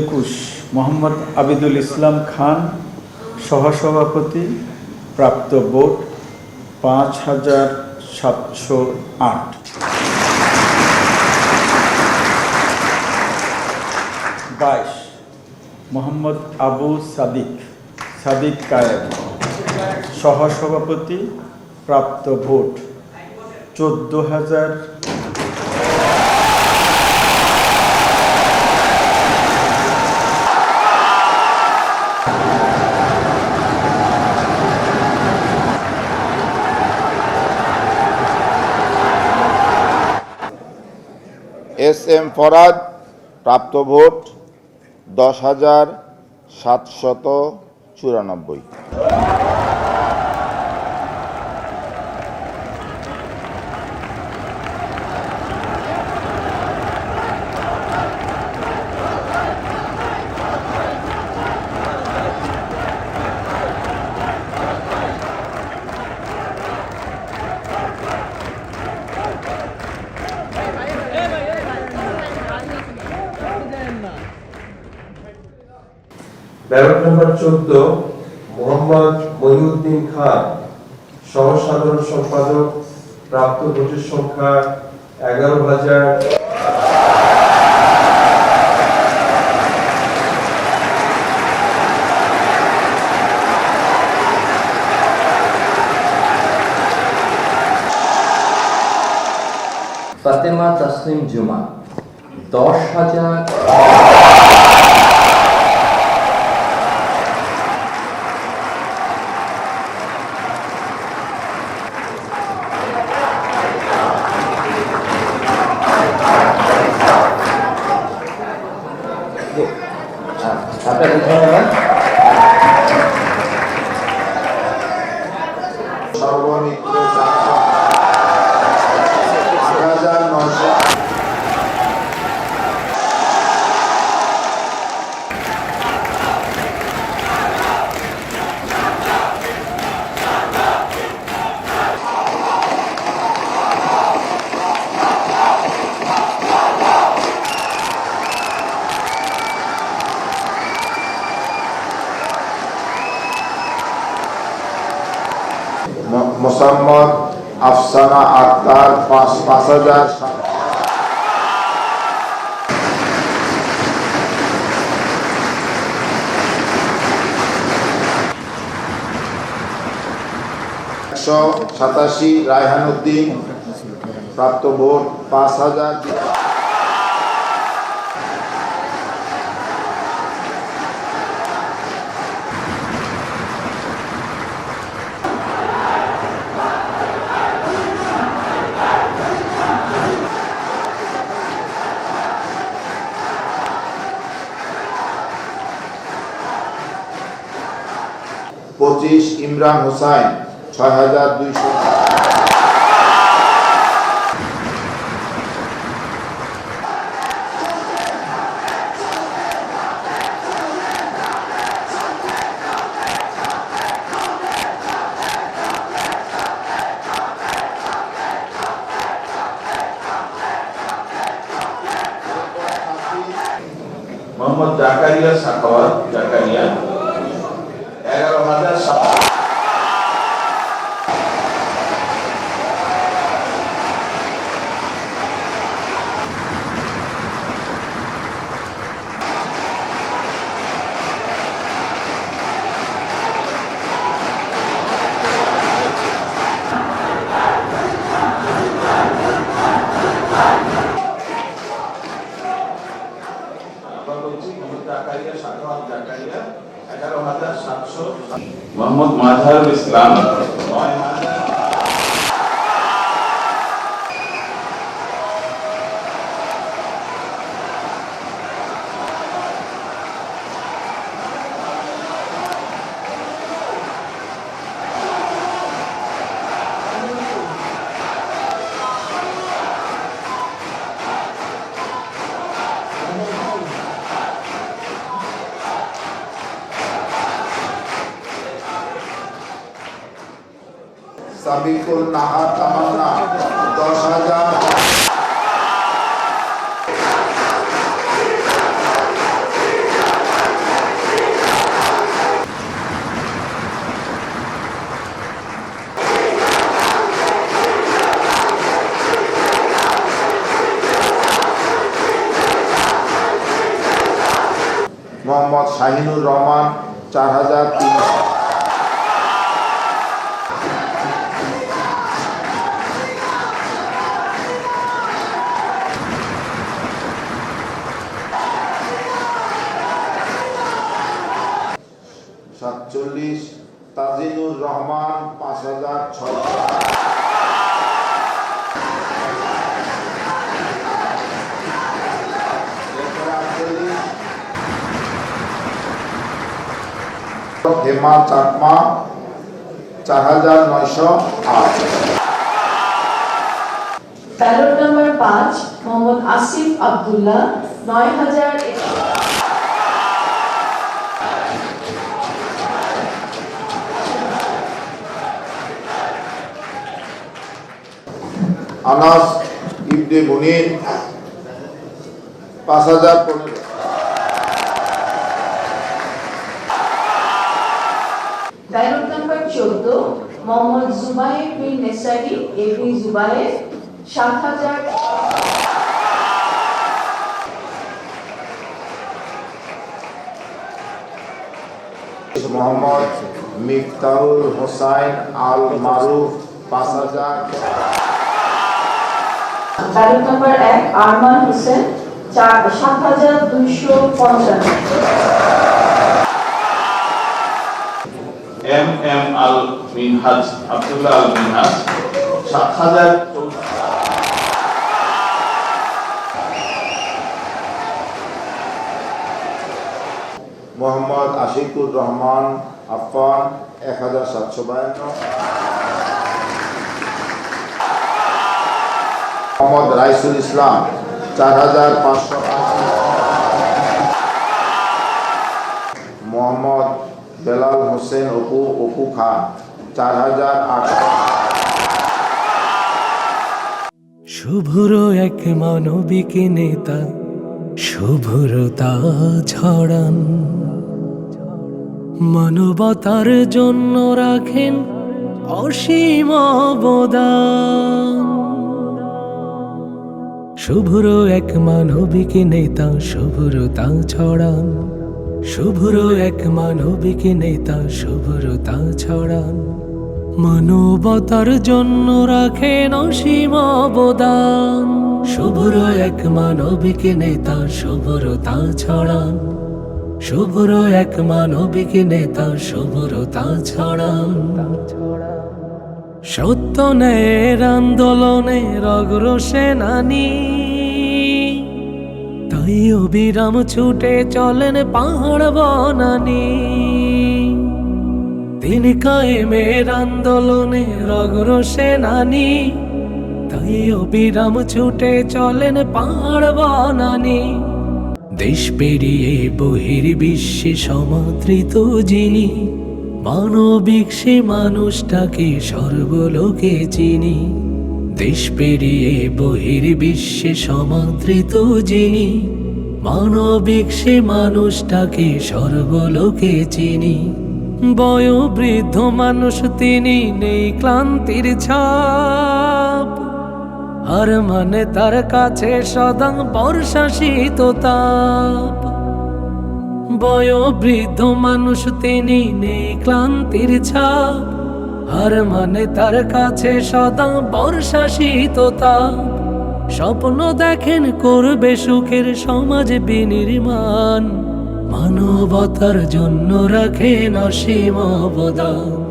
একুশ, মোহাম্মদ আবিদুল ইসলাম খান, সহসভাপতি, প্রাপ্ত ভোট পাঁচ হাজার সাতশো আট। বাইশ, মোহাম্মদ আবু সাদিক সাদিক কায়েম, সহসভাপতি, প্রাপ্ত ভোট চোদ্দ হাজার এস এম ফরাদ প্রাপ্ত ভোট দশ হাজার সাতশত চুরানব্বই। ব্যালট নম্বর চোদ্দ, মোহাম্মদ মহিউদ্দিন খান সহ সাধারণ সম্পাদক, প্রাপ্ত ভোটের সংখ্যা এগারো হাজার ফাতেমা তাসলিম জুমা, দশ হাজার আফসানা আক্তার পাঁচ পাঁচ হাজার সাতাশি রায়হান উদ্দিন প্রাপ্ত ভোট পাঁচ হাজার। পঁচিশ ইমরান হোসাইন ছয় হাজার দুইশো তামান্না দশ হাজার। মোহাম্মদ শাহিনুর রহমান চার হাজার তিনশো। সাতচল্লিশ, তাজিনুর রহমান পাঁচ হাজার আটচল্লিশ। হেমা চাকমা চার হাজার নয়শো আট। ব্যালট নম্বর পাঁচ, মোহাম্মদ আসিফ আব্দুল্লাহ, নয় হাজার আনাস ইবনে মুনির পাঁচ হাজার পনেরো। ব্যালট নাম্বার চোদ্দ মোহাম্মদ জুবাইর বিন নেসারি এবি সাত হাজার। মোহাম্মদ হোসাইন আল মারুফ পাঁচ হাজার। ব্যালট নাম্বার এক আরমান হোসেন চার সাত হাজার দুইশো পঞ্চান্ন। এম এম আল মিনহাজ আব্দুল্লাহ আল মিনহাজ সাত হাজার চৌষট্টি মোহাম্মদ আশিকুর রহমান আফান এক হাজার সাতশো বায়ান্ন। মোহাম্মদ রাইসুল ইসলাম, চার হাজার পাঁচশো মোহাম্মদ বেলাল হোসেন অপু অপু খান, চার হাজার আটশো শুভ্র এক মানবিক নেতা শুভ্রতা ছড়ান। মানবতার জন্য রাখেন অসীম অবদান। শুভ্র এক মানবিক নেতা, শুভ্রতা ছড়ান। শুভ্র এক মানবিক নেতা, শুভ্রতা ছড়ান। মানবতার জন্য রাখেন অসীম অবদান। শুভ্র এক মানবিক নেতা, শুভ্রতা ছড়ান। শুভ্র এক মানবিক নেতা, শুভ্রতা ছড়ান। সত্য ন্যায়ের আন্দোলনের অগ্রসেনানী তাই অবিরাম ছুটে চলেন পাহাড় বনানী। তিনি কায়েমের আন্দোলনের অগ্রসেনানী তাই অবিরাম ছুটে চলেন পাহাড় বনানী। দেশ পেরিয়ে বহির বিশ্বে সমাদৃত যিনি মানবিক সে মানুষটাকে সর্বলোকে চিনি। দেশ পেরিয়ে বহির বিশ্বে সমাদৃত যিনি। মানবিক সে মানুষটাকে সর্বলোকে চিনি। বয়োবৃদ্ধ মানুষ তিনি নেই ক্লান্তির ছাপ। আর মানে তার কাছে সদা বর্ষা শীত বয়োবৃদ্ধ মানুষ তিনি নেই ক্লান্তির ছাপ। হার মানে তার কাছে সদা বর্ষা শীততা স্বপ্ন দেখেন করবে সুখের সমাজ বিনির্মাণ। মানবতার জন্য রাখেন অসীম অবদান।